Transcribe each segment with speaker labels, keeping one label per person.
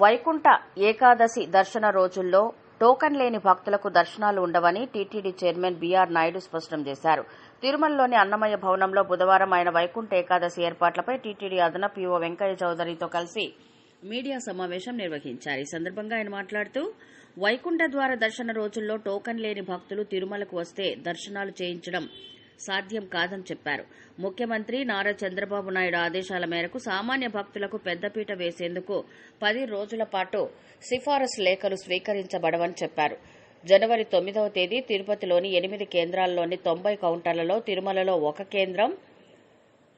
Speaker 1: వైకుంఠ ఏకాదశి దర్శన రోజుల్లో టోకన్ లేని భక్తులకు దర్శనాలు ఉండవని టీటీడీ చైర్మన్ బీఆర్ నాయుడు స్పష్టం చేశారు. తిరుమలలోని అన్నమయ్య భవనంలో బుధవారం ఆయన వైకుంఠ ఏకాదశి ఏర్పాట్లపై టీటీడీ అదనపు యువ వెంకయ్య చౌదరితో కలిసి మీడియా సమావేశం నిర్వహించారు. ఈ సందర్భంగా ఆయన మాట్లాడుతూ వైకుంఠ ద్వార దర్శన రోజుల్లో టోకన్ లేని భక్తులు తిరుమలకు వస్తే దర్శనాలు చేయించడం సాధ్యం కాదని చెప్పారు. ముఖ్యమంత్రి నారా చంద్రబాబు నాయుడు ఆదేశాల మేరకు సామాన్య భక్తులకు పెద్దపీట వేసేందుకు పది రోజుల పాటు సిఫారసు లేఖలు స్వీకరించబడవని చెప్పారు. జనవరి తొమ్మిదవ తేదీ తిరుపతిలోని ఎనిమిది కేంద్రాల్లోని తొంభై కౌంటర్లలో తిరుమలలో ఒక కేంద్రం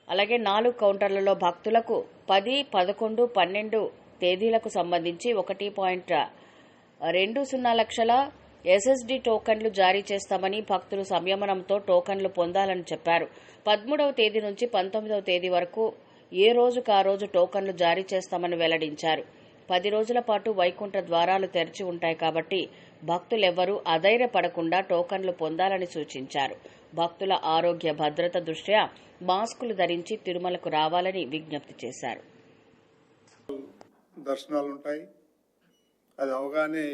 Speaker 1: అలాగే నాలుగు కౌంటర్లలో భక్తులకు పది పదకొండు పన్నెండు తేదీలకు సంబంధించి ఒకటి పాయింట్ రెండు సున్నా లక్షల ఎస్ఎస్డి టోకన్లు జారీ చేస్తామని భక్తులు సంయమనంతో టోకన్లు పొందాలని చెప్పారు. పదమూడవ తేదీ నుంచి పంతొమ్మిదవ తేదీ వరకు ఏ రోజుకు ఆ రోజు టోకన్లు జారీ చేస్తామని వెల్లడించారు. పది రోజుల పాటు వైకుంఠ ద్వారాలు తెరిచి ఉంటాయి కాబట్టి భక్తులెవ్వరూ అధైర్యపడకుండా టోకన్లు పొందాలని సూచించారు. భక్తుల ఆరోగ్య భద్రత దృష్ట్యా మాస్కులు ధరించి తిరుమలకు రావాలని విజ్ఞప్తి చేశారు.
Speaker 2: దర్శనాలు ఉంటాయి అది అవగానే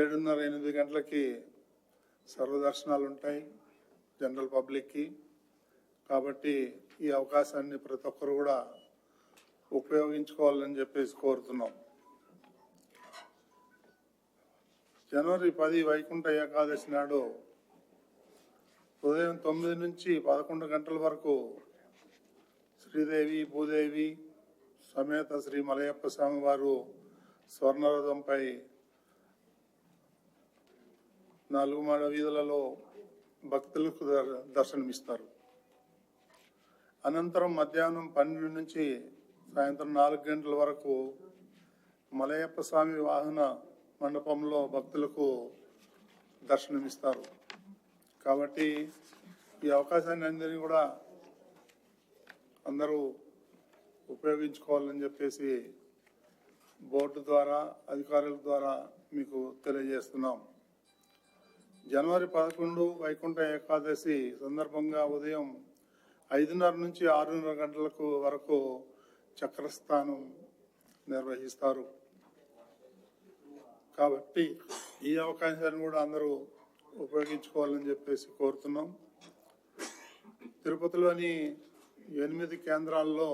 Speaker 2: ఏడున్నర ఎనిమిది గంటలకి సర్వదర్శనాలు ఉంటాయి జనరల్ పబ్లిక్కి. కాబట్టి ఈ అవకాశాన్ని ప్రతి ఒక్కరు కూడా ఉపయోగించుకోవాలని చెప్పేసి కోరుతున్నాం. జనవరి పది వైకుంఠ ఏకాదశి నాడు ఉదయం తొమ్మిది నుంచి పదకొండు గంటల వరకు శ్రీదేవి భూదేవి సమేత శ్రీ మలయప్ప స్వామివారు స్వర్ణరథంపై నాలుగు మాడ వీధులలో భక్తులకు దర్- దర్శనమిస్తారు. అనంతరం మధ్యాహ్నం పన్నెండు నుంచి సాయంత్రం నాలుగు గంటల వరకు మలయప్ప స్వామి వాహన మండపంలో భక్తులకు దర్శనమిస్తారు. కాబట్టి ఈ అవకాశాన్ని అందరినీ కూడా అందరూ ఉపయోగించుకోవాలని చెప్పేసి బోర్డు ద్వారా అధికారుల ద్వారా మీకు తెలియజేస్తున్నాం. జనవరి పదకొండు వైకుంఠ ఏకాదశి సందర్భంగా ఉదయం ఐదున్నర నుంచి ఆరున్నర గంటలకు వరకు చక్రస్థానం నిర్వహిస్తారు. కాబట్టి ఈ అవకాశాన్ని కూడా అందరూ ఉపయోగించుకోవాలని చెప్పేసి కోరుతున్నాం. తిరుపతిలోని ఎనిమిది కేంద్రాల్లో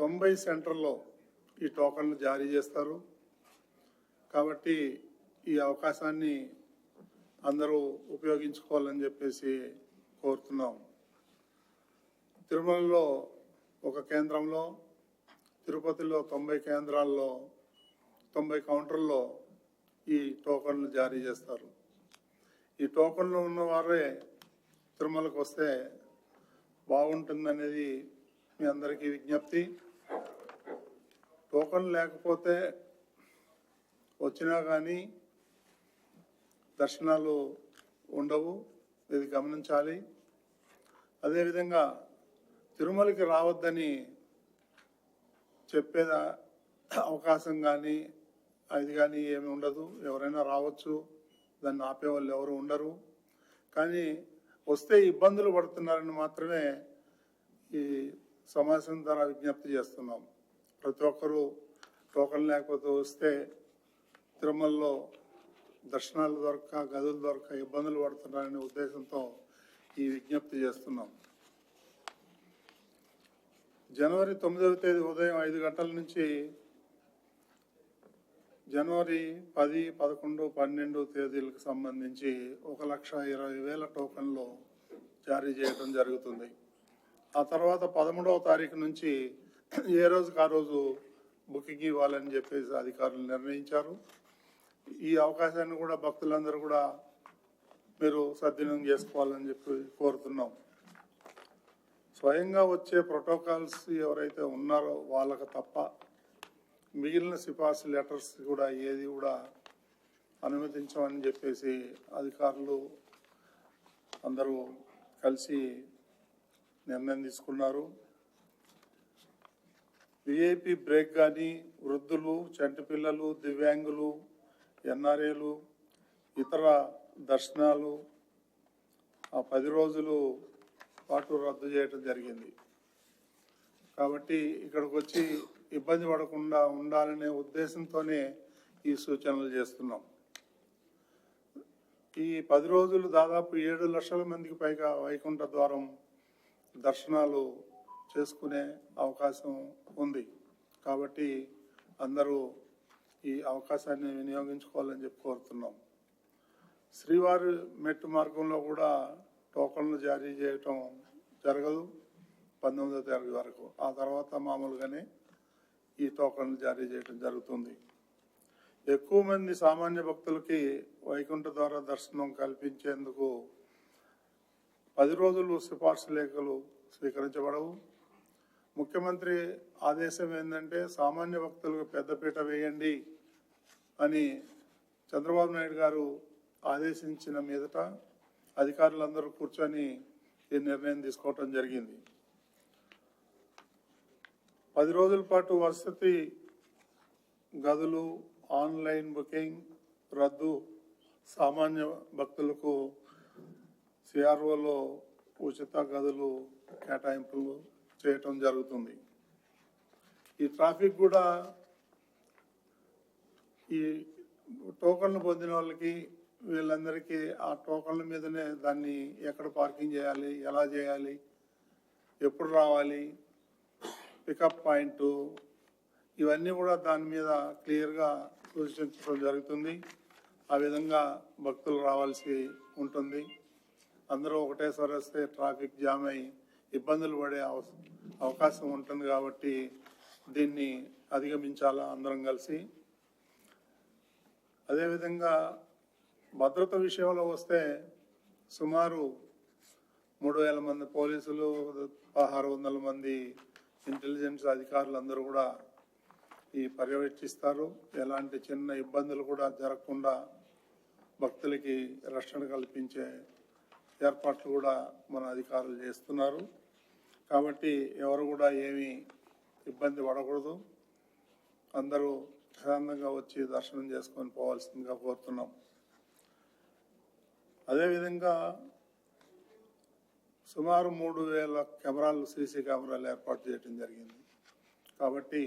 Speaker 2: తొంభై సెంటర్లో ఈ టోకన్లు జారీ చేస్తారు. కాబట్టి ఈ అవకాశాన్ని అందరూ ఉపయోగించుకోవాలని చెప్పేసి కోరుతున్నాం. తిరుమలలో ఒక కేంద్రంలో తిరుపతిలో తొంభై కేంద్రాల్లో తొంభై కౌంటర్లో ఈ టోకన్లు జారీ చేస్తారు. ఈ టోకన్లు ఉన్నవారే తిరుమలకు వస్తే బాగుంటుందనేది మీ అందరికీ విజ్ఞప్తి. టోకన్ లేకపోతే వచ్చినా కానీ దర్శనాలు ఉండవు ఇది గమనించాలి. అదేవిధంగా తిరుమలకి రావద్దని చెప్పేదా అవకాశం కానీ అది కానీ ఏమి ఉండదు. ఎవరైనా రావచ్చు దాన్ని ఆపేవాళ్ళు ఎవరు ఉండరు. కానీ వస్తే ఇబ్బందులు పడుతున్నారని మాత్రమే ఈ సమావేశం ద్వారా విజ్ఞప్తి చేస్తున్నాం. ప్రతి ఒక్కరూ టోకన్ లేకపోతే వస్తే తిరుమలలో దర్శనాలు దొరక గదులు దొరక ఇబ్బందులు పడుతున్నారనే ఉద్దేశంతో ఈ విజ్ఞప్తి చేస్తున్నాం. జనవరి తొమ్మిదవ తేదీ ఉదయం ఐదు గంటల నుంచి జనవరి పది పదకొండు పన్నెండు తేదీలకు సంబంధించి ఒక లక్ష ఇరవై వేల టోకన్లు జారీ చేయడం జరుగుతుంది. ఆ తర్వాత పదమూడవ తారీఖు నుంచి ఏ రోజుకి ఆ రోజు బుకింగ్ ఇవ్వాలని చెప్పేసి అధికారులు నిర్ణయించారు. ఈ అవకాశాన్ని కూడా భక్తులందరూ కూడా మీరు సద్వినియోగం చేసుకోవాలని చెప్పి కోరుతున్నాం. స్వయంగా వచ్చే ప్రోటోకాల్స్ ఎవరైతే ఉన్నారో వాళ్ళకు తప్ప మిగిలిన సిఫార్సు లెటర్స్ కూడా ఏది కూడా అనుమతించమని చెప్పేసి అధికారులు అందరూ కలిసి నిర్ణయం తీసుకున్నారు. విఐపి బ్రేక్ కానీ వృద్ధులు చంటి పిల్లలు దివ్యాంగులు ఎన్ఆర్ఏలు ఇతర దర్శనాలు ఆ పది రోజులు పాటు రద్దు చేయటం జరిగింది. కాబట్టి ఇక్కడికి వచ్చి ఇబ్బంది పడకుండా ఉండాలనే ఉద్దేశంతోనే ఈ సూచనలు చేస్తున్నాం. ఈ పది రోజులు దాదాపు ఏడు లక్షల మందికి పైగా వైకుంఠ ద్వారం దర్శనాలు చేసుకునే అవకాశం ఉంది. కాబట్టి అందరూ ఈ అవకాశాన్ని వినియోగించుకోవాలని చెప్పి కోరుతున్నాం. శ్రీవారి మెట్టు మార్గంలో కూడా టోకన్లు జారీ చేయటం జరగదు పంతొమ్మిదో తారీఖు వరకు. ఆ తర్వాత మామూలుగానే ఈ టోకన్లు జారీ చేయటం జరుగుతుంది. ఎక్కువ మంది సామాన్య భక్తులకి వైకుంఠ ద్వారా దర్శనం కల్పించేందుకు పది రోజులు సిఫార్సు లేఖలు స్వీకరించబడవు. ముఖ్యమంత్రి ఆదేశం ఏంటంటే సామాన్య భక్తులకు పెద్దపీట వేయండి అని చంద్రబాబు నాయుడు గారు ఆదేశించిన మీదట అధికారులందరూ కూర్చొని ఈ నిర్ణయం తీసుకోవటం జరిగింది. పది రోజుల పాటు వసతి గదులు ఆన్లైన్ బుకింగ్ రద్దు సామాన్య భక్తులకు సిఆర్ఓలో ఉచిత గదులు కేటాయింపులు చేయటం జరుగుతుంది. ఈ ట్రాఫిక్ కూడా ఈ టోకన్లు పొందిన వాళ్ళకి వీళ్ళందరికీ ఆ టోకన్ల మీదనే దాన్ని ఎక్కడ పార్కింగ్ చేయాలి ఎలా చేయాలి ఎప్పుడు రావాలి పికప్ పాయింట్ ఇవన్నీ కూడా దాని మీద క్లియర్గా సూచించడం జరుగుతుంది. ఆ విధంగా భక్తులు రావాల్సి ఉంటుంది. అందరూ ఒకటేసారి వస్తే ట్రాఫిక్ జామ్ అయి ఇబ్బందులు పడే అవ- అవకాశం ఉంటుంది కాబట్టి దీన్ని అధిగమించాలా అందరం కలిసి. అదేవిధంగా భద్రత విషయంలో వస్తే సుమారు మూడు వేల మంది పోలీసులు పదహారు వందల మంది ఇంటెలిజెన్స్ అధికారులు అందరూ కూడా ఈ పర్యవేక్షిస్తారు. ఎలాంటి చిన్న ఇబ్బందులు కూడా జరగకుండా భక్తులకి రక్షణ కల్పించే ఏర్పాట్లు కూడా మన అధికారులు చేస్తున్నారు. కాబట్టి ఎవరు కూడా ఏమీ ఇబ్బంది పడకూడదు. అందరూ ప్రశాంతంగా వచ్చి దర్శనం చేసుకొని పోవాల్సిందిగా కోరుతున్నాం. అదేవిధంగా సుమారు మూడు వేల కెమెరాలు సీసీ కెమెరాలు ఏర్పాటు చేయడం జరిగింది. కాబట్టి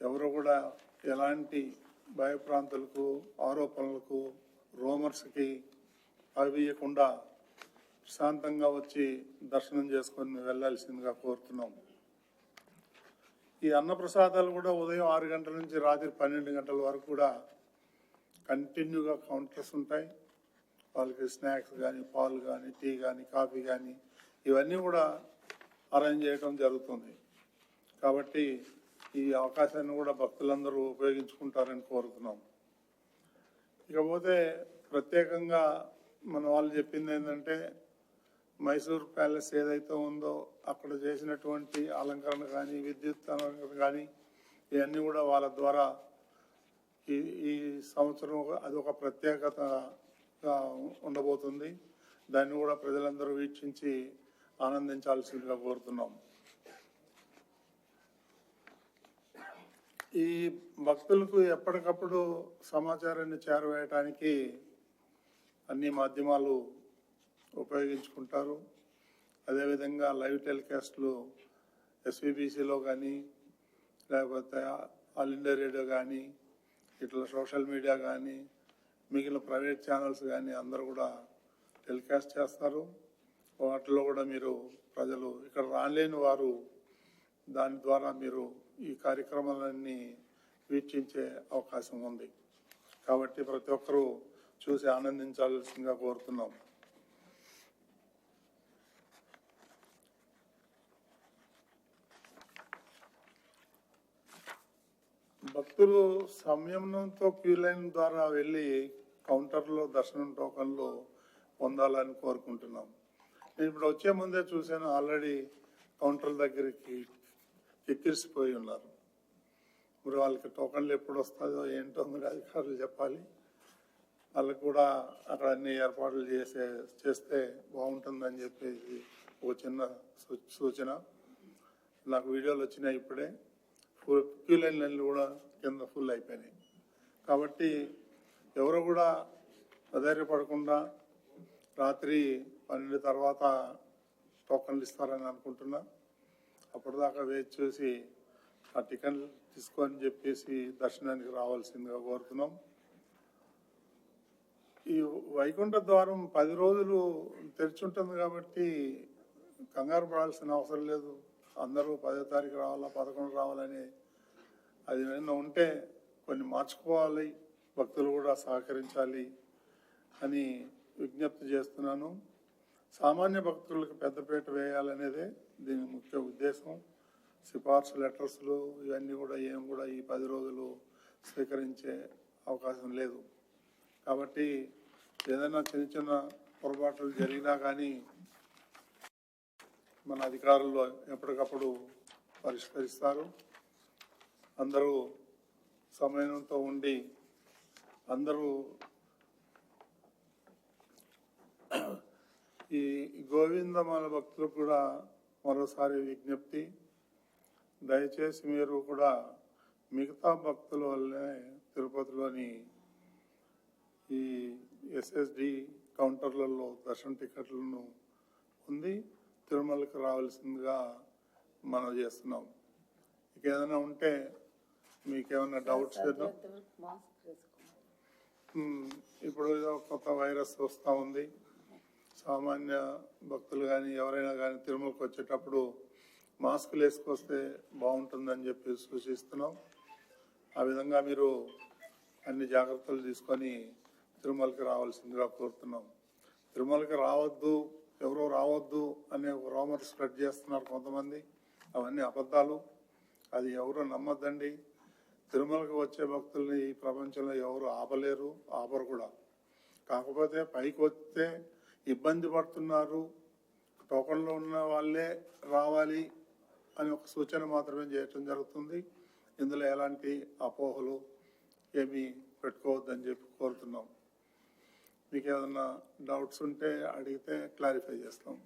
Speaker 2: ఎవరు కూడా ఎలాంటి భయప్రాంతులకు ఆరోపణలకు రోమర్స్కి అవియకుండా ప్రశాంతంగా వచ్చి దర్శనం చేసుకొని వెళ్ళాల్సిందిగా కోరుతున్నాం. ఈ అన్నప్రసాదాలు కూడా ఉదయం ఆరు గంటల నుంచి రాత్రి పన్నెండు గంటల వరకు కూడా కంటిన్యూగా కౌంటర్స్ ఉంటాయి. వాళ్ళకి స్నాక్స్ కానీ పాలు కానీ టీ కానీ కాఫీ కానీ ఇవన్నీ కూడా అరేంజ్ చేయడం జరుగుతుంది. కాబట్టి ఈ అవకాశాన్ని కూడా భక్తులందరూ ఉపయోగించుకుంటారని కోరుతున్నాం. ఇకపోతే ప్రత్యేకంగా మన వాళ్ళు చెప్పింది ఏంటంటే మైసూర్ ప్యాలెస్ ఏదైతే ఉందో అక్కడ చేసినటువంటి అలంకరణ కానీ విద్యుత్ అలంకరణ కానీ ఇవన్నీ కూడా వాళ్ళ ద్వారా ఈ ఈ సంవత్సరం అది ఒక ప్రత్యేకతగా ఉండబోతుంది. దాన్ని కూడా ప్రజలందరూ వీక్షించి ఆనందించాల్సిందిగా కోరుతున్నాం. ఈ భక్తులకు ఎప్పటికప్పుడు సమాచారాన్ని చేరవేయటానికి అన్ని మాధ్యమాలు ఉపయోగించుకుంటారు. అదేవిధంగా లైవ్ టెలికాస్ట్లు ఎస్విబిసిలో కానీ లేకపోతే ఆల్ ఇండియా రేడియో కానీ ఇట్లా సోషల్ మీడియా కానీ మిగిలిన ప్రైవేట్ ఛానల్స్ కానీ అందరూ కూడా టెలికాస్ట్ చేస్తారు. వాటిలో కూడా మీరు ప్రజలు ఇక్కడ రాలేని వారు దాని ద్వారా మీరు ఈ కార్యక్రమాలన్నీ వీక్షించే అవకాశం ఉంది. కాబట్టి ప్రతి ఒక్కరూ చూసి ఆనందించాల్సిందిగా కోరుతున్నాం. భక్తులు సంయమనంతో క్యూ లైన్ ద్వారా వెళ్ళి కౌంటర్లో దర్శనం టోకన్లు పొందాలని కోరుకుంటున్నాం. నేను ఇప్పుడు వచ్చే ముందే చూశాను ఆల్రెడీ కౌంటర్ దగ్గరికి ఎక్కిరిసిపోయి ఉన్నారు. మరి వాళ్ళకి టోకన్లు ఎప్పుడు వస్తుందో ఏంటో మీరు అధికారులు చెప్పాలి. వాళ్ళకి కూడా అక్కడ అన్ని ఏర్పాట్లు చేసే చేస్తే బాగుంటుందని చెప్పేసి ఒక చిన్న సూ- సూచన. నాకు వీడియోలు వచ్చినాయి ఇప్పుడే. ఫుల్ క్యూ లైన్లు కూడా కింద ఫుల్ అయిపోయినాయి. కాబట్టి ఎవరు కూడా అధైర్యపడకుండా రాత్రి పన్నెండు తర్వాత టోకన్లు ఇస్తారని అనుకుంటున్నా. అప్పటిదాకా వేచి చూసి ఆ టికెట్ తీసుకొని చెప్పేసి దర్శనానికి రావాల్సిందిగా కోరుతున్నాం. ఈ వైకుంఠ ద్వారం పది రోజులు తెరిచి ఉంటుంది కాబట్టి కంగారు పడాల్సిన అవసరం లేదు. అందరూ పదో తారీఖు రావాలా పదకొండు రావాలని అది ఏమైనా ఉంటే కొన్ని మార్చుకోవాలి భక్తులు కూడా సహకరించాలి అని విజ్ఞప్తి చేస్తున్నాను. సామాన్య భక్తులకు పెద్దపీట వేయాలనేదే దీని ముఖ్య ఉద్దేశం. సిఫార్సు లెటర్స్లు ఇవన్నీ కూడా ఏం కూడా ఈ పది రోజులు స్వీకరించే అవకాశం లేదు. కాబట్టి ఏదైనా చిన్న చిన్న పొరపాట్లు జరిగినా కానీ మన అధికారులు ఎప్పటికప్పుడు పరిష్కరిస్తారు. అందరూ సమయంతో ఉండి అందరూ ఈ గోవిందమాల భక్తులకు కూడా మరోసారి విజ్ఞప్తి. దయచేసి మీరు కూడా మిగతా భక్తుల వల్లనే తిరుపతిలోని ఈ ఎస్ఎస్డి కౌంటర్లలో దర్శన టికెట్లను పొంది తిరుమలకి రావాల్సిందిగా మనం చేస్తున్నాం. ఇక ఏదైనా ఉంటే మీకేమైనా డౌట్స్ ఏదో? ఇప్పుడు ఏదో కొత్త వైరస్ వస్తూ ఉంది. సామాన్య భక్తులు కానీ ఎవరైనా కానీ తిరుమలకి వచ్చేటప్పుడు మాస్కులు వేసుకొస్తే బాగుంటుందని చెప్పి సూచిస్తున్నాం. ఆ విధంగా మీరు అన్ని జాగ్రత్తలు తీసుకొని తిరుమలకి రావాల్సిందిగా కోరుతున్నాం. తిరుమలకి రావద్దు ఎవరో రావద్దు అనే ఒక రోమర్ స్ప్రెడ్ చేస్తున్నారు కొంతమంది. అవన్నీ అబద్ధాలు. అది ఎవరు నమ్మద్దండి? తిరుమలకి వచ్చే భక్తుల్ని ఈ ప్రపంచంలో ఎవరు ఆపలేరు? ఆపరు కూడా. కాకపోతే పైకి వస్తే ఇబ్బంది పడుతున్నారు. టోకన్లో ఉన్న వాళ్ళే రావాలి అని ఒక సూచన మాత్రమే చేయటం జరుగుతుంది. ఇందులో ఎలాంటి అపోహలు ఏమీ పెట్టుకోవద్దని చెప్పి కోరుతున్నాం. మీకు ఏదన్నా డౌట్స్ ఉంటే అడిగితే క్లారిఫై చేస్తాం.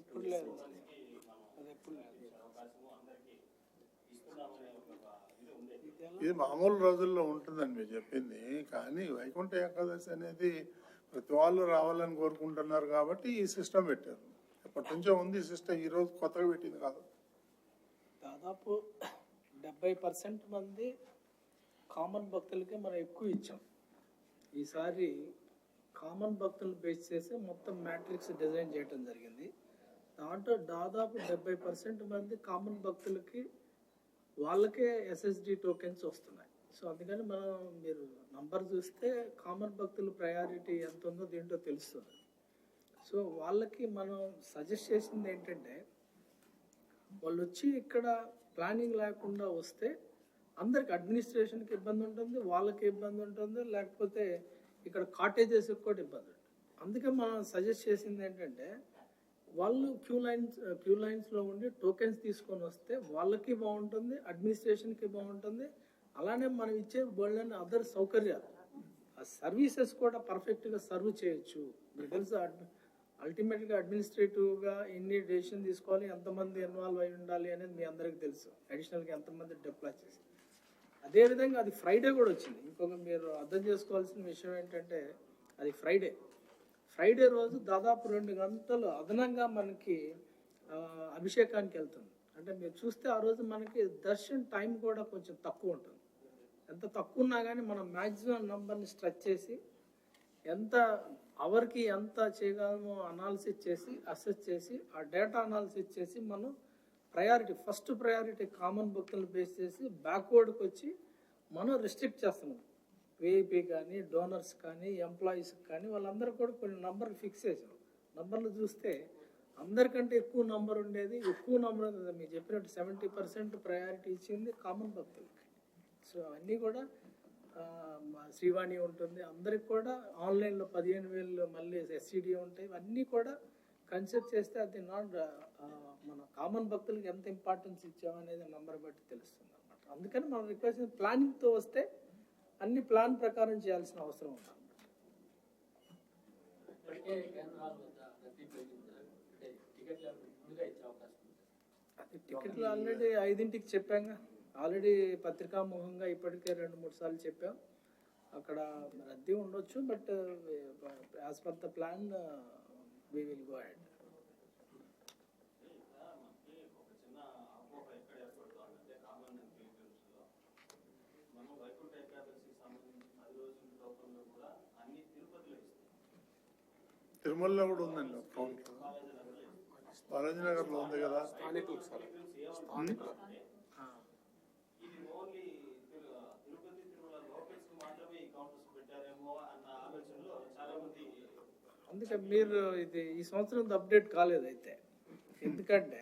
Speaker 3: ఎప్పుడు లేదు. అది ఎప్పుడు లేదు.
Speaker 2: ఇది మామూలు రోజుల్లో ఉంటుందని మీరు చెప్పింది. కానీ వైకుంఠ ఏకాదశి అనేది ప్రతి వాళ్ళు రావాలని కోరుకుంటున్నారు కాబట్టి ఈ సిస్టమ్ పెట్టారు. ఎప్పటి నుంచో ఉంది సిస్టమ్ ఈ రోజు కొత్తగా పెట్టింది కాదు.
Speaker 3: దాదాపు డెబ్బై పర్సెంట్ మంది కామన్ భక్తులకే మనం ఎక్కువ ఇచ్చాం. ఈసారి కామన్ భక్తులను బేస్ చేసి మొత్తం మ్యాట్రిక్స్ డిజైన్ చేయడం జరిగింది. దాంట్లో దాదాపు డెబ్బై పర్సెంట్ మంది కామన్ భక్తులకి వాళ్ళకే ఎస్ఎస్డి టోకెన్స్ వస్తున్నాయి. సో అందుకని మనం మీరు నంబర్ చూస్తే కామన్ భక్తులు ప్రయారిటీ ఎంత ఉందో దీంట్లో తెలుస్తుంది. సో వాళ్ళకి మనం సజెస్ట్ చేసింది ఏంటంటే వాళ్ళు వచ్చి ఇక్కడ ప్లానింగ్ లేకుండా వస్తే అందరికి అడ్మినిస్ట్రేషన్కి ఇబ్బంది ఉంటుంది వాళ్ళకి ఇబ్బంది ఉంటుంది లేకపోతే ఇక్కడ కాటేజెస్కి కూడా ఇబ్బంది ఉంటుంది. అందుకే మనం సజెస్ట్ చేసింది ఏంటంటే వాళ్ళు క్యూ లైన్స్ క్యూ లైన్స్లో ఉండి టోకెన్స్ తీసుకొని వస్తే వాళ్ళకి బాగుంటుంది అడ్మినిస్ట్రేషన్కి బాగుంటుంది. అలానే మనం ఇచ్చే బోల్డ్ అదర్ సౌకర్యాలు. ఆ సర్వీసెస్ కూడా పర్ఫెక్ట్గా సర్వ్ చేయొచ్చు. మీకు తెలుసు అల్టిమేట్గా అడ్మినిస్ట్రేటివ్గా ఎన్ని డెసిషన్ తీసుకోవాలి ఎంతమంది ఇన్వాల్వ్ అయి ఉండాలి అనేది మీ అందరికీ తెలుసు. అడిషనల్గా ఎంతమంది డిప్లాయ్ చేసి. అదేవిధంగా అది ఫ్రైడే కూడా వచ్చింది. ఇంకొక మీరు అర్థం చేసుకోవాల్సిన విషయం ఏంటంటే అది ఫ్రైడే. ఫ్రైడే రోజు దాదాపు రెండు గంటలు అదనంగా మనకి అభిషేకానికి వెళ్తుంది అంటే మీరు చూస్తే ఆ రోజు మనకి దర్శన్ టైం కూడా కొంచెం తక్కువ ఉంటుంది. ఎంత తక్కువ ఉన్నా కానీ మనం మ్యాక్సిమం నెంబర్ని స్ట్రెచ్ చేసి ఎంత అవర్కి ఎంత చేయగలమో అనాలిసిస్ చేసి అసెస్ చేసి ఆ డేటా అనాలిసిస్ చేసి మనం ప్రయారిటీ ఫస్ట్ ప్రయారిటీ కామన్ భక్తులను బేస్ చేసి బ్యాక్వర్డ్కి వచ్చి మనం రిస్ట్రిక్ట్ చేస్తున్నాం. విఐపి కానీ డోనర్స్ కానీ ఎంప్లాయీస్ కానీ వాళ్ళందరూ కూడా కొన్ని నంబర్లు ఫిక్స్ చేసాం నంబర్లు చూస్తే అందరికంటే ఎక్కువ నంబర్ ఉండేది. ఎక్కువ నంబర్ ఉండేది మీరు చెప్పినట్టు సెవెంటీ పర్సెంట్ ప్రయారిటీ ఇచ్చింది కామన్ భక్తులకి సో అవన్నీ కూడా శ్రీవాణి ఉంటుంది. అందరికి కూడా ఆన్లైన్లో పదిహేను వేలు మళ్ళీ ఎస్సీడీ ఉంటాయి. ఇవన్నీ కూడా కన్సిడర్ చేస్తే అది నాట్ మన కామన్ భక్తులకి ఎంత ఇంపార్టెన్స్ ఇచ్చామనేది నంబర్ బట్టి తెలుస్తుంది అనమాట అందుకని మనం రిక్వెస్ట్ ప్లానింగ్తో వస్తే అన్ని ప్లాన్ ప్రకారం చేయాల్సిన అవసరం ఉంది.
Speaker 4: టికెట్లు
Speaker 3: ఆల్రెడీ ఐదింటికి చెప్పాంగా ఆల్రెడీ పత్రికాముఖంగా ఇప్పటికే రెండు మూడు సార్లు చెప్పాం. అక్కడ రద్దీ ఉండొచ్చు but as per the plan we will go ahead
Speaker 2: తిరుమలలో కూడా ఉందండి ఒక కౌంటర్ బాలాజీ నగర్లో ఉంది కదా ఉం?
Speaker 5: ఇది ఓన్లీ తిరు- తిరుపతి తిరుమల లోకల్స్కి మాత్రమే ఈ కౌంటర్స్ పెట్టారేమో అన్న ఆలోచనలో చాలా మంది
Speaker 3: అందుకే మీరు ఇది ఈ సంవత్సరం అప్డేట్ కాలేదు అయితే. ఎందుకంటే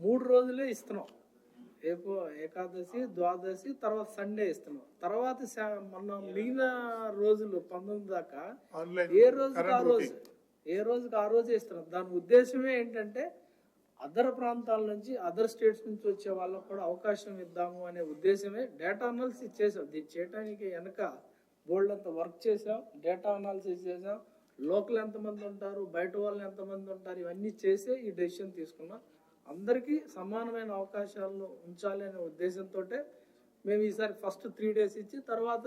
Speaker 3: మూడు రోజులే ఇస్తున్నాం. రేపు ఏకాదశి ద్వాదశి తర్వాత సండే ఇస్తున్నాం. తర్వాత మొన్న మిగిలిన రోజులు పంతొమ్మిది దాకా
Speaker 2: ఆన్లైన్
Speaker 3: ఏ రోజుకి ఆ రోజు? ఏ రోజుకి ఆ రోజే ఇస్తున్నాం దాని ఉద్దేశమే ఏంటంటే అదర్ ప్రాంతాల నుంచి అదర్ స్టేట్స్ నుంచి వచ్చే వాళ్ళకు కూడా అవకాశం ఇద్దాము అనే ఉద్దేశమే డేటా అనాలిసిస్ చేసాం దీన్ని చేయడానికి వెనక బోల్డ్ అంత వర్క్ చేసాం డేటా అనాలిసిస్ చేసాం లోకల్ ఎంతమంది ఉంటారు బయట వాళ్ళు ఎంతమంది ఉంటారు ఇవన్నీ చేసే ఈ డెసిషన్ తీసుకున్నాం. అందరికీ సమానమైన అవకాశాలను ఉంచాలి అనే ఉద్దేశంతో మేము ఈసారి ఫస్ట్ త్రీ డేస్ ఇచ్చి తర్వాత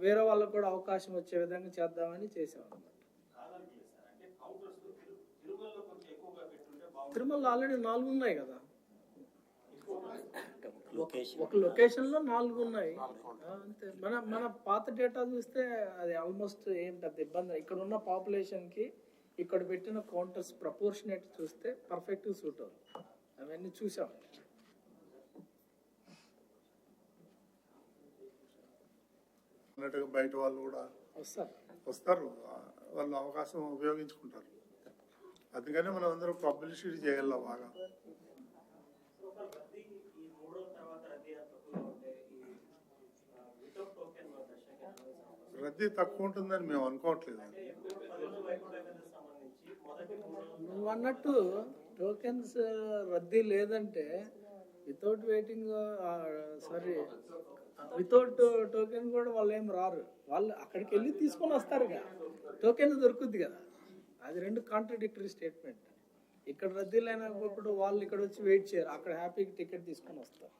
Speaker 3: వేరే వాళ్ళకు కూడా అవకాశం వచ్చే విధంగా చేద్దామని చేసామన్నమాట అన్నమాట
Speaker 5: కాదానికి లేదు సార్ అంటే కౌంటర్స్ తిరు- తిరుమలలో కొంచెం ఎక్కువగా
Speaker 3: తిరుమల ఆల్రెడీ నాలుగు ఉన్నాయి కదా.
Speaker 6: లొకేషన్
Speaker 3: ఒక లొకేషన్లో నాలుగు ఉన్నాయి. అంతే. మన మన పాత డేటా చూస్తే అది ఆల్మోస్ట్ ఏం పెద్ద ఇబ్బంది. ఇక్కడ ఉన్న పాపులేషన్కి ఇక్కడ పెట్టిన కౌంటర్స్ ప్రపోర్షనేట్ చూస్తే పర్ఫెక్ట్ సూట్ అవుతుంది. అవన్నీ చూసాం.
Speaker 2: బయట వాళ్ళు కూడా
Speaker 3: వస్తారు.
Speaker 2: వస్తారు. వాళ్ళు అవకాశం ఉపయోగించుకుంటారు. అందుకని మనం అందరం పబ్లిసిటీ చేయాలి బాగా?
Speaker 5: రద్దీ
Speaker 2: తక్కువ ఉంటుందని మేము అనుకోవట్లేదు.
Speaker 3: నువ్వు అన్నట్టు టోకెన్స్ రద్దీ లేదంటే without waiting sorry without token కూడా వాళ్ళు ఏం రారు. వాళ్ళు అక్కడికి వెళ్ళి తీసుకొని వస్తారుగా. టోకెన్ దొరుకుద్ది కదా. అది రెండు కాంట్రడిక్టరీ స్టేట్మెంట్ ఇక్కడ రద్దీ లేనప్పుడు వాళ్ళు ఇక్కడ వచ్చి వెయిట్ చేయరు. అక్కడ హ్యాపీగా టికెట్ తీసుకొని వస్తారు.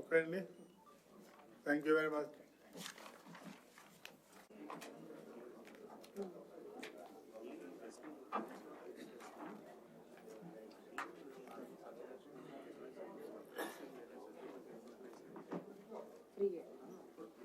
Speaker 2: ఓకే అండి. Thank you very much